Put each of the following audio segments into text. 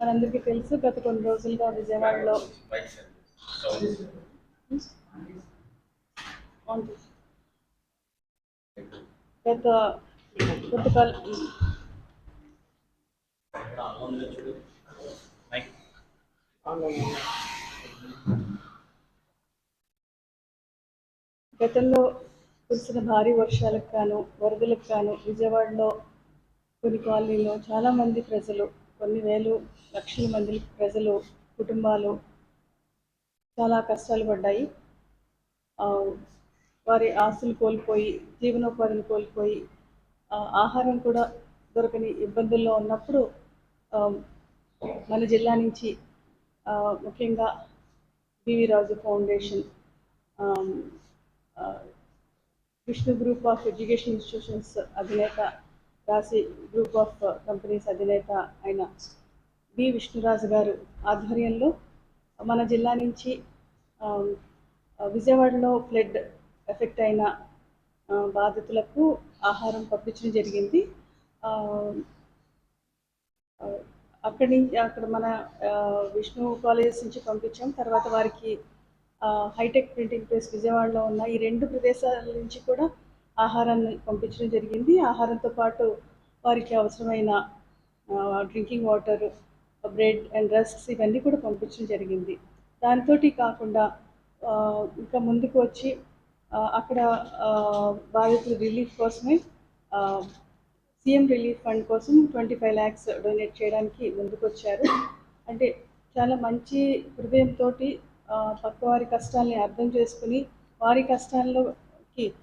మనందరికీ తెలుసు గత కొన్ని రోజులుగా విజయవాడలో గత కొంతకాల గతంలో కురిసిన భారీ వర్షాలకు గాను వరదలకు గాను విజయవాడలో కొన్ని కాలనీలో చాలామంది ప్రజలు కొన్ని వేలు లక్షల మంది ప్రజలు కుటుంబాలు చాలా కష్టాలు పడ్డాయి. వారి ఆస్తులు కోల్పోయి జీవనోపాధిని కోల్పోయి ఆహారం కూడా దొరకని ఇబ్బందుల్లో ఉన్నప్పుడు మన జిల్లా నుంచి ముఖ్యంగా BV Raju foundation Vishnu group of education institutions అధినేత రాశి గ్రూప్ ఆఫ్ కంపెనీస్ అధినేత అయిన బి విష్ణురాజు గారు ఆధ్వర్యంలో మన జిల్లా నుంచి విజయవాడలో ఫ్లడ్ ఎఫెక్ట్ అయిన బాధితులకు ఆహారం పంపించడం జరిగింది. అక్కడి నుంచి అక్కడ మన విష్ణు కాలేజెస్ నుంచి పంపించాం. తర్వాత వారికి హైటెక్ ప్రింటింగ్ ప్రెస్ విజయవాడలో ఉన్న ఈ రెండు ప్రదేశాల నుంచి కూడా ఆహారాన్ని పంపించడం జరిగింది. ఆహారంతో పాటు వారికి అవసరమైన drinking water bread and rusks ఇవన్నీ కూడా పంపించడం జరిగింది. దాంతో కాకుండా ఇంకా ముందుకు వచ్చి అక్కడ ఆ, బాధితుల రిలీఫ్ కోసమే సీఎం రిలీఫ్ ఫండ్ కోసం ట్వంటీ ఫైవ్ ల్యాక్స్ డొనేట్ చేయడానికి ముందుకొచ్చారు. అంటే చాలా మంచి హృదయంతో పక్క వారి కష్టాలని అర్థం చేసుకుని వారి కష్టాల్లోకి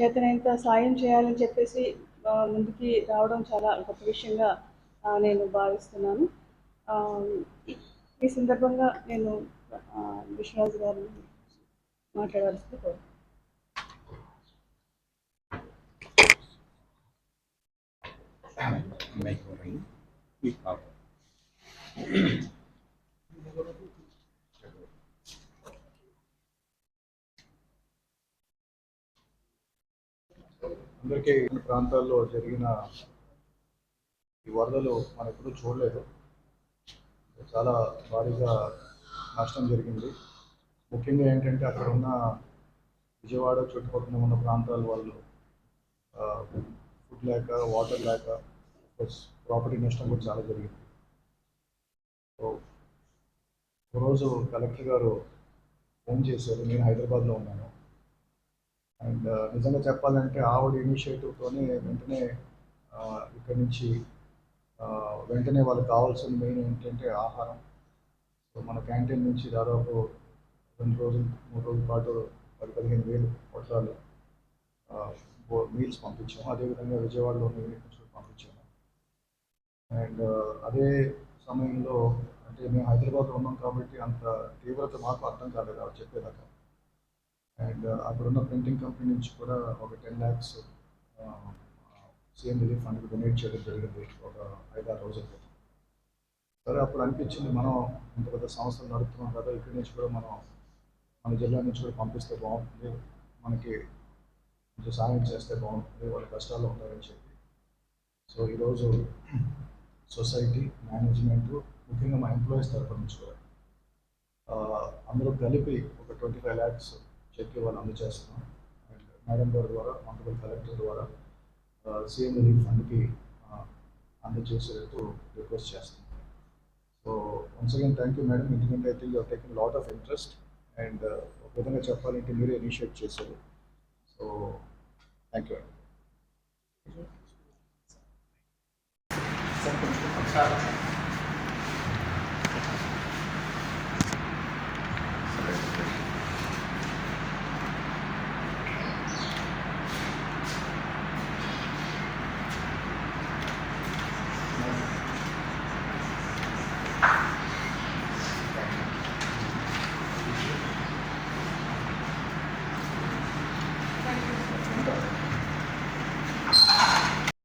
చేతనైనంత సాయం చేయాలని చెప్పేసి ముందుకి రావడం చాలా గొప్ప విషయంగా నేను భావిస్తున్నాను. ఆ, ఈ- సందర్భంగా నేను ఆ, విశ్వనాథ్ గారిని మాట్లాడాల్సింది కోరుతున్నాను. Make అందరికీ ఈ ప్రాంతాల్లో జరిగిన ఈ వరదలు మనం ఎప్పుడూ చూడలేదు. చాలా భారీగా నష్టం జరిగింది. ముఖ్యంగా ఏంటంటే అక్కడ ఉన్న విజయవాడ చుట్టుపక్కల ఉన్న ప్రాంతాల వాళ్ళు ఫుడ్ లేక వాటర్ లేక ప్లస్ ప్రాపర్టీ నష్టం కూడా చాలా జరిగింది. సో ఒకరోజు కలెక్టర్ గారు ఫోన్ చేశారు. నేను హైదరాబాద్లో ఉన్నాను. అండ్ నిజంగా చెప్పాలంటే ఆవిడ ఇనిషియేటివ్తోనే వెంటనే ఇక్కడి నుంచి వెంటనే వాళ్ళకి కావాల్సిన మెయిన్ ఏంటంటే ఆహారం. సో మన క్యాంటీన్ నుంచి దాదాపు రెండు రోజులు మూడు రోజుల పాటు పది పదిహేను వేలు పొట్లాలు మీల్స్ పంపించాము. అదేవిధంగా విజయవాడలోని యూనిట్ నుంచి పంపించాము. అండ్ అదే సమయంలో అంటే మేము హైదరాబాద్లో ఉన్నాం కాబట్టి అంత తీవ్రత మాకు అర్థం కాలేదు ఆవిడ చెప్పేదాకా. అండ్ అక్కడున్న ప్రింటింగ్ కంపెనీ నుంచి కూడా ఒక టెన్ ల్యాక్స్ సీఎం రిలీఫ్ ఫండ్కి డొనేట్ చేయడం జరిగింది ఒక ఐదారు రోజుల క్రితం. సరే అప్పుడు అనిపించింది మనం ఇంత పెద్ద సంస్థలు నడుపుతున్నాం కదా ఇక్కడి నుంచి కూడా మనం మన జిల్లా నుంచి కూడా పంపిస్తే బాగుంటుంది మనకి కొంచెం సాయం చేస్తే బాగుంటుంది వాళ్ళ కష్టాలు ఉంటాయని చెప్పి. సో ఈరోజు సొసైటీ మేనేజ్మెంట్ ముఖ్యంగా మా ఎంప్లాయీస్ తరఫు నుంచి కూడా అందరూ కలిపి ఒక ట్వంటీ ఫైవ్ ల్యాక్స్ చెక్ ఇవ్వాలి అందజేస్తున్నాం అండ్ మేడం గారి ద్వారా ఆనరబుల్ కలెక్టర్ ద్వారా సీఎం రిలీఫ్ ఫండ్కి అందజేసేందుకు రిక్వెస్ట్ చేస్తున్నాం. So once again thank you madam ఎందుకంటే I think your taking lot of interest and ఒక విధంగా చెప్పాలంటే మీరే ఇనిషియేట్ చేశారు. So thank you Sir,